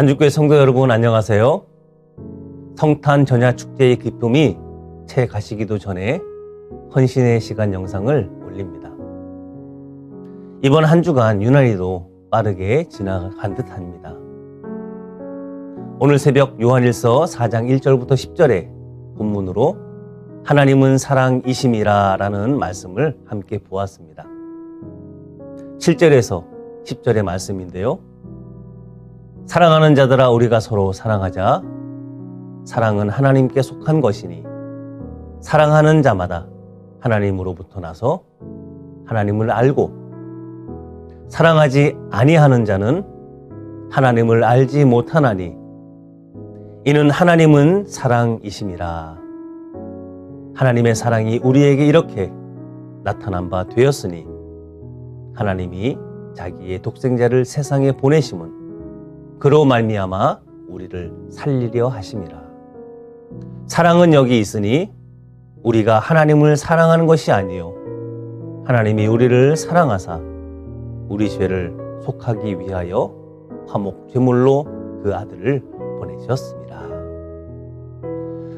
안주교회 성도 여러분 안녕하세요. 성탄 전야 축제의 기쁨이 채 가시기도 전에 헌신의 시간 영상을 올립니다. 이번 한 주간 유난히도 빠르게 지나간 듯합니다. 오늘 새벽 요한일서 4장 1절부터 10절에 본문으로 하나님은 사랑이심이라 라는 말씀을 함께 보았습니다. 7절에서 10절의 말씀인데요. 사랑하는 자들아 우리가 서로 사랑하자. 사랑은 하나님께 속한 것이니 사랑하는 자마다 하나님으로부터 나서 하나님을 알고 사랑하지 아니하는 자는 하나님을 알지 못하나니 이는 하나님은 사랑이심이라. 하나님의 사랑이 우리에게 이렇게 나타난 바 되었으니 하나님이 자기의 독생자를 세상에 보내심은 그로 말미암아 우리를 살리려 하심이라. 사랑은 여기 있으니 우리가 하나님을 사랑하는 것이 아니요 하나님이 우리를 사랑하사 우리 죄를 속하기 위하여 화목 제물로 그 아들을 보내셨습니다.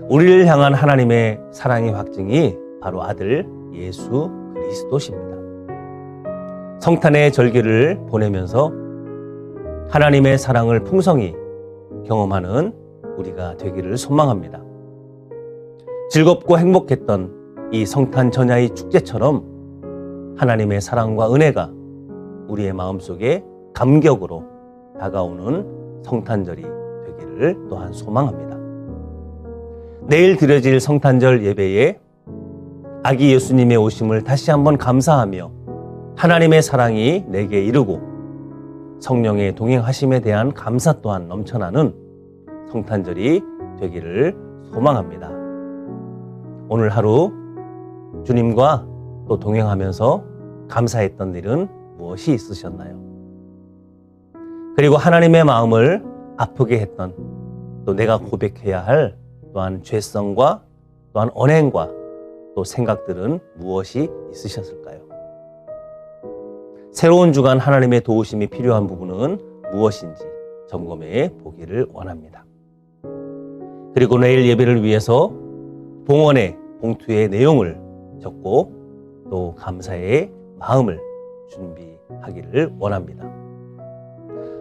우리를 향한 하나님의 사랑의 확증이 바로 아들 예수 그리스도십니다. 성탄의 절기를 보내면서 하나님의 사랑을 풍성히 경험하는 우리가 되기를 소망합니다. 즐겁고 행복했던 이 성탄 전야의 축제처럼 하나님의 사랑과 은혜가 우리의 마음속에 감격으로 다가오는 성탄절이 되기를 또한 소망합니다. 내일 드려질 성탄절 예배에 아기 예수님의 오심을 다시 한번 감사하며 하나님의 사랑이 내게 이르고 성령의 동행하심에 대한 감사 또한 넘쳐나는 성탄절이 되기를 소망합니다. 오늘 하루 주님과 또 동행하면서 감사했던 일은 무엇이 있으셨나요? 그리고 하나님의 마음을 아프게 했던 또 내가 고백해야 할 또한 죄성과 또한 언행과 또 생각들은 무엇이 있으셨을까요? 새로운 주간 하나님의 도우심이 필요한 부분은 무엇인지 점검해 보기를 원합니다. 그리고 내일 예배를 위해서 봉헌의 봉투의 내용을 적고 또 감사의 마음을 준비하기를 원합니다.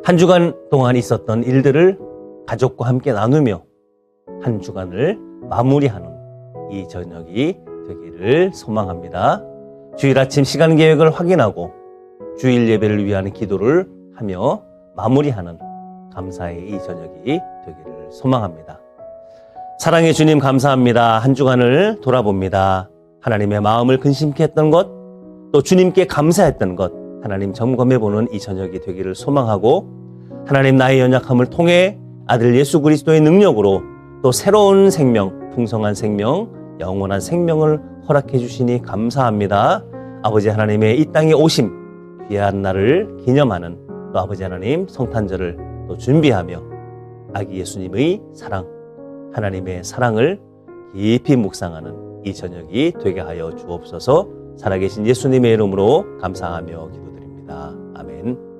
한 주간 동안 있었던 일들을 가족과 함께 나누며 한 주간을 마무리하는 이 저녁이 되기를 소망합니다. 주일 아침 시간 계획을 확인하고 주일 예배를 위한 기도를 하며 마무리하는 감사의 이 저녁이 되기를 소망합니다. 사랑의 주님 감사합니다. 한 주간을 돌아봅니다. 하나님의 마음을 근심케 했던 것, 또 주님께 감사했던 것, 하나님 점검해보는 이 저녁이 되기를 소망하고, 하나님 나의 연약함을 통해 아들 예수 그리스도의 능력으로 또 새로운 생명, 풍성한 생명, 영원한 생명을 허락해 주시니 감사합니다. 아버지 하나님의 이 땅에 오심, 귀한 날을 기념하는 또 아버지 하나님 성탄절을 또 준비하며 아기 예수님의 사랑, 하나님의 사랑을 깊이 묵상하는 이 저녁이 되게 하여 주옵소서 살아계신 예수님의 이름으로 감사하며 기도드립니다. 아멘.